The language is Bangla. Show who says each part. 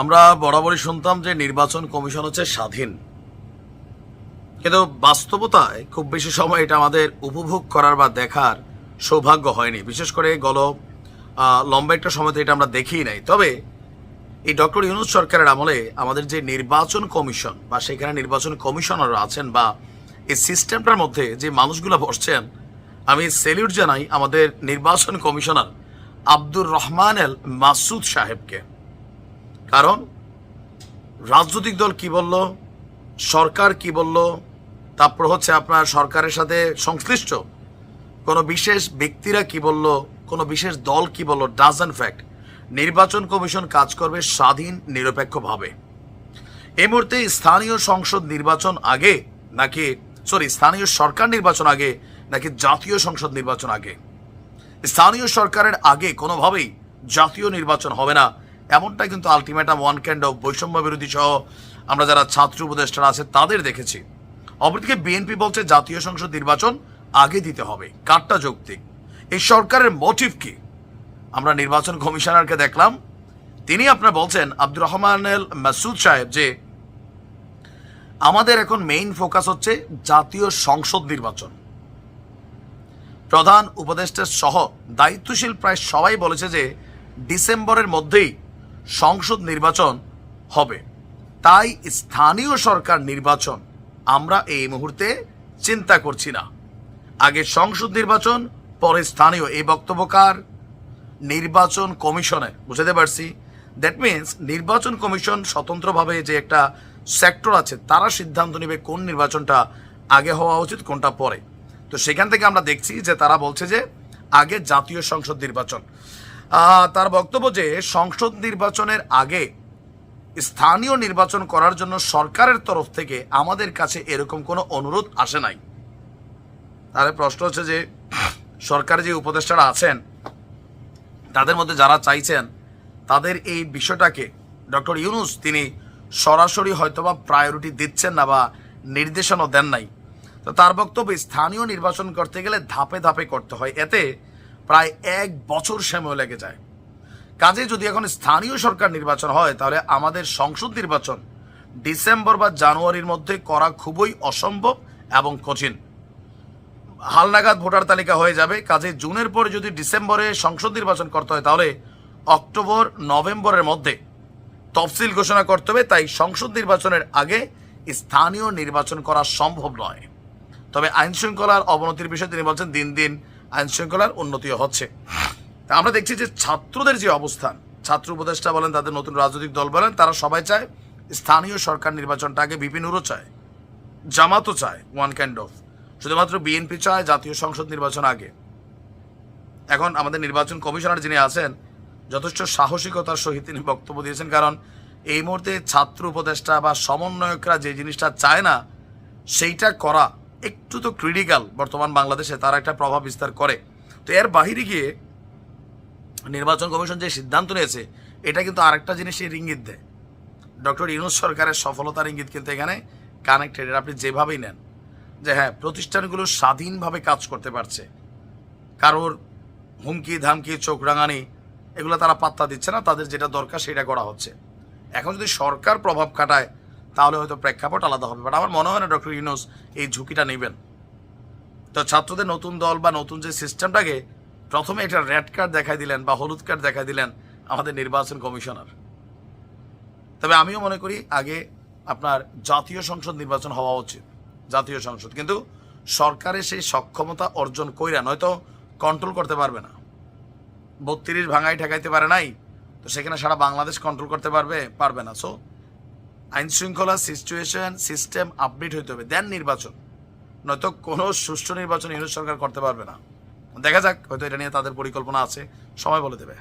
Speaker 1: আমরা বরাবরই শুনতাম যে নির্বাচন কমিশন হচ্ছে স্বাধীন। কিন্তু বাস্তবতায় খুব বেশি সময় এটা আমাদের উপভোগ করার বা দেখার সৌভাগ্য হয়নি। বিশেষ করে গল লম্বা একটা সময় তো এটা আমরা দেখি নাই। তবে এই ডক্টর ইউনুস সরকারের আমলে আমাদের যে নির্বাচন কমিশন বা সেখানে নির্বাচন কমিশনার আছেন বা এই সিস্টেমটার মধ্যে যে মানুষগুলো বসছেন, আমি সেলিউট জানাই আমাদের নির্বাচন কমিশনার আব্দুর রহমান এল মাসুদ সাহেবকে। কারণ রাজনৈতিক দল কি বলল, সরকার কি বলল, তারপর হচ্ছে আপনার সরকারের সাথে সংশ্লিষ্ট কোনো বিশেষ ব্যক্তিরা কি বলল, কোনো বিশেষ দল কি বলল ডাজন ফ্যাক্ট নির্বাচন কমিশন কাজ করবে স্বাধীন, নিরপেক্ষভাবে। এই মুহূর্তে স্থানীয় সংসদ নির্বাচন আগে নাকি সরি স্থানীয় সরকার নির্বাচন আগে নাকি জাতীয় সংসদ নির্বাচন আগে? স্থানীয় সরকারের আগে কোনোভাবেই জাতীয় নির্বাচন হবে না। এমনটা কিন্তু আলটিমেটাম ওয়ান ক্যান্ড অফ বৈষম্য বিরোধী সহ আমরা যারা ছাত্র উপদেষ্টারা আছে, তাদের দেখেছি। অপরদিকে বিএনপি বলছে, জাতীয় সংসদ নির্বাচন আগে দিতে হবে। কারটা যৌক্তিক? এই সরকারের মোটিভ কি? আমরা নির্বাচন কমিশনারকে দেখলাম। তিনি আপনার বলছেন, আব্দুর রহমান এল মাসুদ সাহেব যে, আমাদের এখন মেইন ফোকাস হচ্ছে জাতীয় সংসদ নির্বাচন। প্রধান উপদেষ্টা সহ দায়িত্বশীল প্রায় সবাই বলেছে যে, ডিসেম্বরের মধ্যেই সংসদ নির্বাচন হবে। তাই স্থানীয় সরকার নির্বাচন আমরা এই মুহূর্তে চিন্তা করছি না। আগে সংসদ নির্বাচন, পরে স্থানীয়। এই বক্তব্যকার নির্বাচন কমিশনে বুঝাতে পারছি? দ্যাট মিন্স নির্বাচন কমিশন স্বতন্ত্রভাবে যে একটা সেক্টর আছে, তারা সিদ্ধান্ত নেবে কোন নির্বাচনটা আগে হওয়া উচিত, কোনটা পরে। তো সেখান থেকে আমরা দেখছি যে তারা বলছে যে আগে জাতীয় সংসদ নির্বাচন। তার বক্তব্য যে সংসদ নির্বাচনের আগে স্থানীয় নির্বাচন করার জন্য সরকারের তরফ থেকে আমাদের কাছে এরকম কোনো অনুরোধ আসে নাই। তাহলে প্রশ্ন হচ্ছে যে সরকারে যে উপদেষ্টারা আছেন, তাদের মধ্যে যারা চাইছেন, তাদের এই বিষয়টাকে ডক্টর ইউনুস তিনি সরাসরি হয়তোবা প্রায়োরিটি দিচ্ছেন না বা নির্দেশনও দেন নাই। তো তার বক্তব্য স্থানীয় নির্বাচন করতে গেলে ধাপে ধাপে করতে হয়। এতে প্রায় এক বছর সময় লেগে যায়। কাজে যদি এখন স্থানীয় সরকার নির্বাচন হয়, তাহলে আমাদের সংসদ নির্বাচন ডিসেম্বর বা জানুয়ারির মধ্যে করা খুবই অসম্ভব এবং কঠিন। হালনাগাদ ভোটার তালিকা হয়ে যাবে। কাজে জুনের পরে যদি ডিসেম্বরে সংসদ নির্বাচন করতে হয়, তাহলে অক্টোবর, নভেম্বরের মধ্যে তফসিল ঘোষণা করতে হবে। তাই সংসদ নির্বাচনের আগে স্থানীয় নির্বাচন করা সম্ভব নয়। তবে আইন শৃঙ্খলার অবনতির বিষয়ে তিনি বলছেন, দিন দিন আইন শৃঙ্খলার উন্নতিও হচ্ছে আমরা দেখছি যে ছাত্রদের যে অবস্থান, ছাত্র উপদেষ্টা বলেন, তাদের নতুন রাজনৈতিক দল বলেন, তারা সবাই চায় স্থানীয় সরকার নির্বাচনটা আগে বিপিনুরও চায়, জামাতও চায় ওয়ান কাইন্ড অফ শুধুমাত্র বিএনপি চায় জাতীয় সংসদ নির্বাচন আগে। এখন আমাদের নির্বাচন কমিশনার যিনি আছেন, যথেষ্ট সাহসিকতার সহিত তিনি বক্তব্য দিয়েছেন, কারণ এই মুহূর্তে ছাত্র উপদেষ্টা বা সমন্বয়করা যে জিনিসটা চায় না, সেইটা করা একটু তো ক্রিটিক্যাল বর্তমান বাংলাদেশে তারা একটা প্রভাব বিস্তার করে। তো এর বাহিরে গিয়ে নির্বাচন কমিশন যে সিদ্ধান্ত নিয়েছে, এটা কিন্তু আরেকটা জিনিসের ইঙ্গিত দেয়। ডক্টর ইউনুস সরকারের সফলতার ইঙ্গিত কিন্তু এখানে কানেক্টেড আপনি যেভাবেই নেন, যে হ্যাঁ প্রতিষ্ঠানগুলো স্বাধীনভাবে কাজ করতে পারছে। কারোর হুমকি, ধামকি, চোখ রাঙানি, এগুলো তারা পাত্তা দিচ্ছে না, তাদের যেটা দরকার সেটা করা হচ্ছে। এখন যদি সরকার প্রভাব খাটায় তাহলে হয়তো প্রেক্ষাপট আলাদা হবে। বাট আমার মনে হয় না ডক্টর ইউনুস এই ঝুঁকিটা নেবেন। তো ছাত্রদের নতুন দল বা নতুন যে সিস্টেমটাকে প্রথমে একটা রেড কার্ড দেখাই দিলেন বা হলুদ কার্ড দেখাই দিলেন আমাদের নির্বাচন কমিশনার। তবে আমিও মনে করি আগে আপনার জাতীয় সংসদ নির্বাচন হওয়া উচিত। জাতীয় সংসদ। কিন্তু সরকারের সেই সক্ষমতা অর্জন কইরা নয়তো কন্ট্রোল করতে পারবে না। বত্রিশ ভাঙাই ঠেকাইতে পারে নাই, তো সেখানে সারা বাংলাদেশ কন্ট্রোল করতে পারবে পারবে না। সো আইন শৃঙ্খলা সিচুয়েশন সিস্টেম আপডেট হইতে হবে। দেন নির্বাচন। নয়তো কোনো সুষ্ঠু নির্বাচন ইউনিট সরকার করতে পারবে না। দেখা যাক, হয়তো এটা নিয়ে তাদের পরিকল্পনা আছে। সময় বলে দেবে।